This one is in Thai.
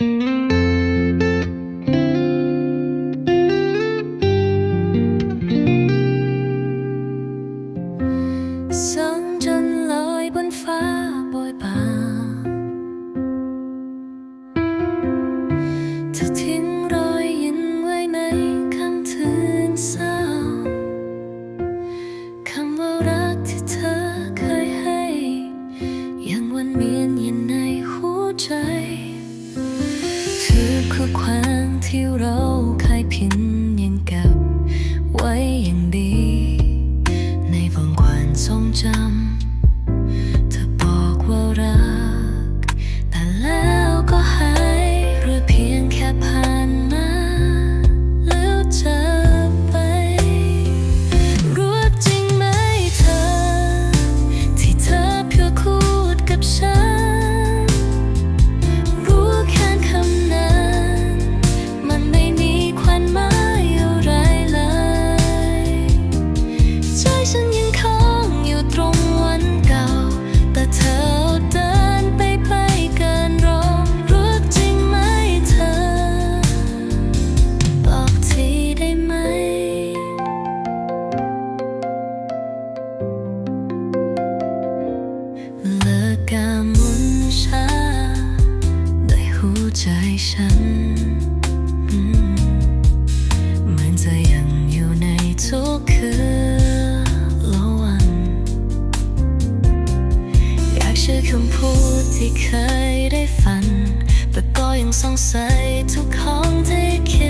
So ที่เราเคยพินยังเก็บไว้อย่างดี ในของขวันทรงจำ ใจฉันเหมือนจะยังอยู่ในทุกคืนละวัน อยากเชื่อคำพูดที่เคยได้ฝัน แต่ก็ยังสงสัยทุกครั้งที่คิด